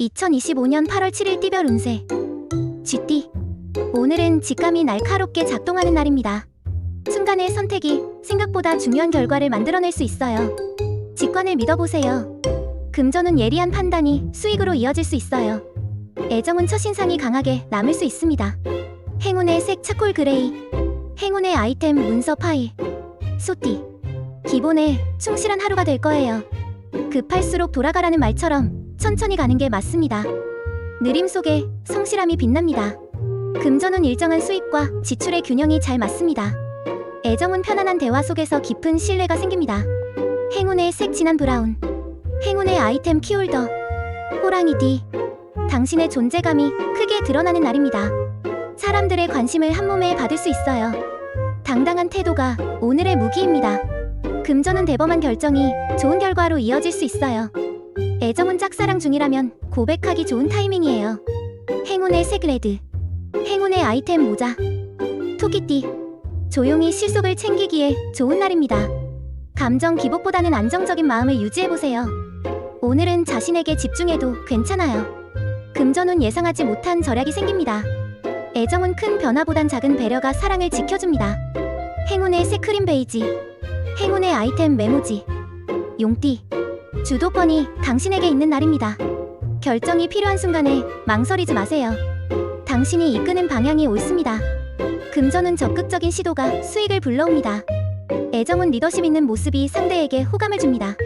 2025년 8월 7일 띠별 운세 쥐띠 오늘은 직감이 날카롭게 작동하는 날입니다. 순간의 선택이 생각보다 중요한 결과를 만들어낼 수 있어요. 직관을 믿어보세요. 금전은 예리한 판단이 수익으로 이어질 수 있어요. 애정은 첫인상이 강하게 남을 수 있습니다. 행운의 색 차콜 그레이 행운의 아이템 문서 파일 소띠 기본에 충실한 하루가 될 거예요. 급할수록 돌아가라는 말처럼 천천히 가는 게 맞습니다. 느림 속에 성실함이 빛납니다. 금전은 일정한 수익과 지출의 균형이 잘 맞습니다. 애정은 편안한 대화 속에서 깊은 신뢰가 생깁니다. 행운의 색 진한 브라운 행운의 아이템 키홀더 호랑이 D 당신의 존재감이 크게 드러나는 날입니다. 사람들의 관심을 한 몸에 받을 수 있어요. 당당한 태도가 오늘의 무기입니다. 금전은 대범한 결정이 좋은 결과로 이어질 수 있어요. 애정은 짝사랑 중이라면 고백하기 좋은 타이밍이에요. 행운의 색 레드, 행운의 아이템 모자, 토끼띠. 조용히 실속을 챙기기에 좋은 날입니다. 감정 기복보다는 안정적인 마음을 유지해보세요. 오늘은 자신에게 집중해도 괜찮아요. 금전운 예상하지 못한 절약이 생깁니다. 애정은 큰 변화보단 작은 배려가 사랑을 지켜줍니다. 행운의 색 크림 베이지, 행운의 아이템 메모지, 용띠. 주도권이 당신에게 있는 날입니다. 결정이 필요한 순간에 망설이지 마세요. 당신이 이끄는 방향이 옳습니다. 금전은 적극적인 시도가 수익을 불러옵니다. 애정은 리더십 있는 모습이 상대에게 호감을 줍니다.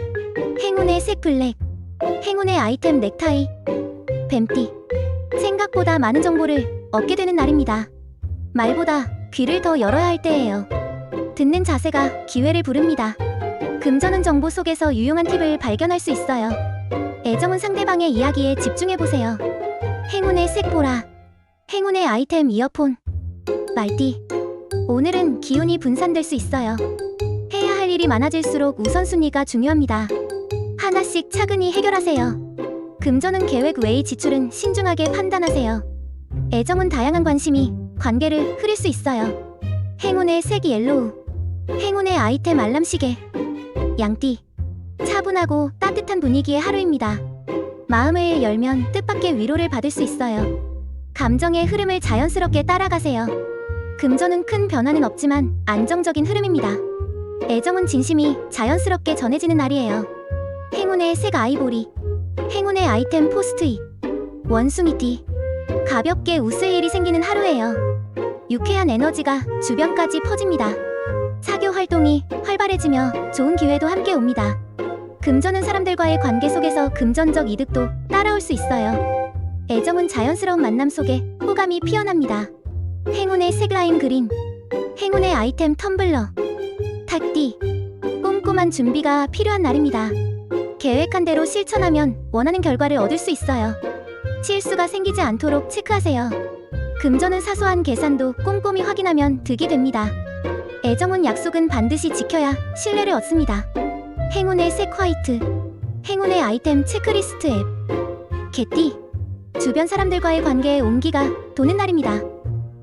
행운의 색 블랙, 행운의 아이템 넥타이, 뱀띠. 생각보다 많은 정보를 얻게 되는 날입니다. 말보다 귀를 더 열어야 할 때예요. 듣는 자세가 기회를 부릅니다. 금전은 정보 속에서 유용한 팁을 발견할 수 있어요. 애정은 상대방의 이야기에 집중해보세요. 행운의 색보라. 행운의 아이템 이어폰. 말띠. 오늘은 기운이 분산될 수 있어요. 해야 할 일이 많아질수록 우선순위가 중요합니다. 하나씩 차근히 해결하세요. 금전은 계획 외의 지출은 신중하게 판단하세요. 애정은 다양한 관심이 관계를 흐릴 수 있어요. 행운의 색 옐로우. 행운의 아이템 알람 시계. 양띠. 차분하고 따뜻한 분위기의 하루입니다. 마음을 열면 뜻밖의 위로를 받을 수 있어요. 감정의 흐름을 자연스럽게 따라가세요. 금전은 큰 변화는 없지만 안정적인 흐름입니다. 애정은 진심이 자연스럽게 전해지는 날이에요. 행운의 색 아이보리. 행운의 아이템 포스트잇. 원숭이띠. 가볍게 웃을 일이 생기는 하루예요. 유쾌한 에너지가 주변까지 퍼집니다. 사교 활동이 활발해지며 좋은 기회도 함께 옵니다. 금전은 사람들과의 관계 속에서 금전적 이득도 따라올 수 있어요. 애정은 자연스러운 만남 속에 호감이 피어납니다. 행운의 색 라임 그린, 행운의 아이템 텀블러, 탁띠. 꼼꼼한 준비가 필요한 날입니다. 계획한 대로 실천하면 원하는 결과를 얻을 수 있어요. 실수가 생기지 않도록 체크하세요. 금전은 사소한 계산도 꼼꼼히 확인하면 득이 됩니다. 애정은 약속은 반드시 지켜야 신뢰를 얻습니다. 행운의 색 화이트, 행운의 아이템 체크리스트 앱, 개띠. 주변 사람들과의 관계에 온기가 도는 날입니다.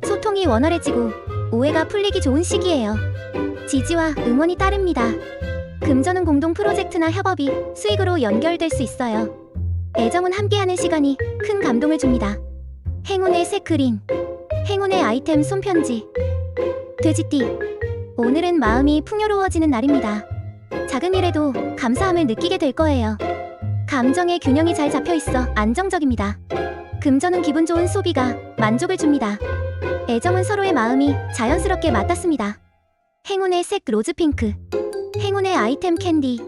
소통이 원활해지고 오해가 풀리기 좋은 시기예요. 지지와 응원이 따릅니다. 금전은 공동 프로젝트나 협업이 수익으로 연결될 수 있어요. 애정은 함께하는 시간이 큰 감동을 줍니다. 행운의 색 그린, 행운의 아이템 손편지, 돼지띠. 오늘은 마음이 풍요로워지는 날입니다. 작은 일에도 감사함을 느끼게 될 거예요. 감정의 균형이 잘 잡혀 있어 안정적입니다. 금전은 기분 좋은 소비가 만족을 줍니다. 애정은 서로의 마음이 자연스럽게 맞닿습니다. 행운의 색 로즈 핑크, 행운의 아이템 캔디,